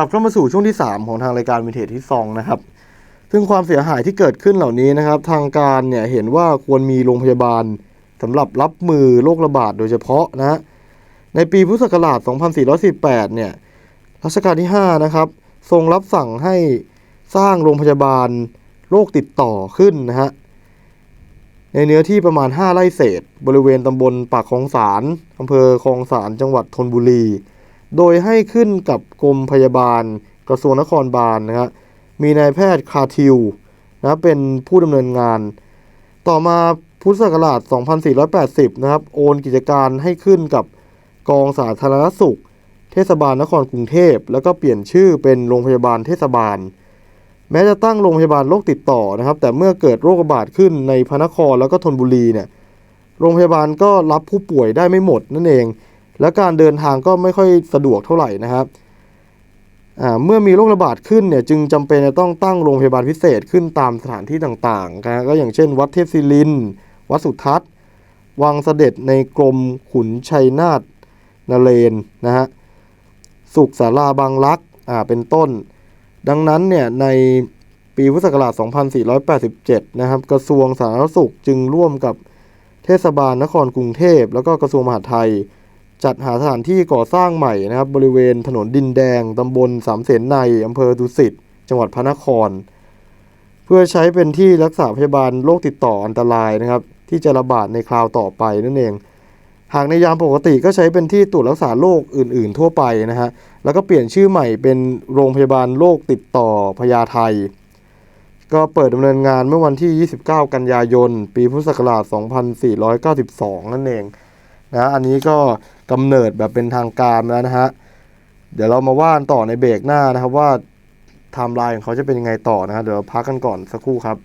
ลับเข้ามาสู่ช่วงที่ 3 ของทางรายการวินเทจที่ซองนะครับ ซึ่งความเสียหายที่เกิดขึ้นเหล่านี้นะครับ ทางการเนี่ยเห็นว่าควรมีโรงพยาบาลสำหรับรับมือโรคระบาดโดยเฉพาะนะฮะในปีพุทธศักราช 2418 เนี่ย รัชกาลที่ 5 นะครับ ทรงรับสั่งให้สร้างโรงพยาบาลโรคติดต่อขึ้นนะฮะ ในเนื้อที่ประมาณ 5 ไร่เศษ บริเวณตำบลปากคลองสารอำเภอคลองสารจังหวัดธนบุรี โดยให้ขึ้นกับกรมพยาบาล กระทรวงนครบาลนะฮะมีนายแพทย์คาทิวนะเป็นผู้ดำเนินงาน ต่อมาพุทธศักราช 2480 นะครับ โอนกิจการให้ขึ้นกับกองสาธารณสุข เทศบาลนครกรุงเทพ แล้วก็เปลี่ยนชื่อเป็นโรงพยาบาลเทศบาล แม้จะตั้งโรงพยาบาลโรคติดต่อนะครับ แต่เมื่อเกิดโรคระบาดขึ้นในพระนครแล้วก็ธนบุรีเนี่ย โรงพยาบาลก็รับผู้ป่วยได้ไม่หมดนั่นเอง และการเดินทางก็ไม่ค่อยสะดวกเท่าไหร่นะครับเมื่อมีโรคระบาดขึ้นเนี่ยจึงจำเป็นจะต้องตั้งโรงพยาบาลพิเศษขึ้นตามสถานที่ต่างๆนะก็อย่างเช่น วัดเทพศิรินวัดสุทัศน์ วังเสด็จในกรมขุนชัยนาทนเรนนะฮะสุขศาลาบางรักอ่าเป็นต้น ดังนั้นเนี่ยในปีพุทธศักราช 2487 นะครับ กระทรวงสาธารณสุขจึงร่วมกับเทศบาลนครกรุงเทพ แล้วก็กระทรวงมหาดไทย จัดหาสถานที่ก่อสร้างใหม่นะครับ บริเวณถนนดินแดงตำบลสามเสนในอำเภอดุสิตจังหวัดพระนคร เพื่อใช้เป็นที่รักษาพยาบาลโรคติดต่ออันตรายนะครับ ที่จะระบาดในคราวต่อไปนั่นเอง หากในยามปกติก็ใช้เป็นที่ตรวจรักษาโรคอื่น ๆ ทั่วไปนะฮะแล้วก็เปลี่ยนชื่อใหม่เป็นโรงพยาบาลโรคติดต่อพญาไทก็เปิดดำเนินงานเมื่อวันที่ 29 กันยายน ปีพุทธศักราช 2492 นั่นเอง นะอันนี้ก็กำเนิดแบบเป็นทางการแล้วนะฮะเดี๋ยวเรามาว่านต่อในเบรกหน้านะครับว่าไทม์ไลน์ของเขาจะเป็นยังไงต่อนะฮะเดี๋ยวพักกันก่อนสักครู่ครับ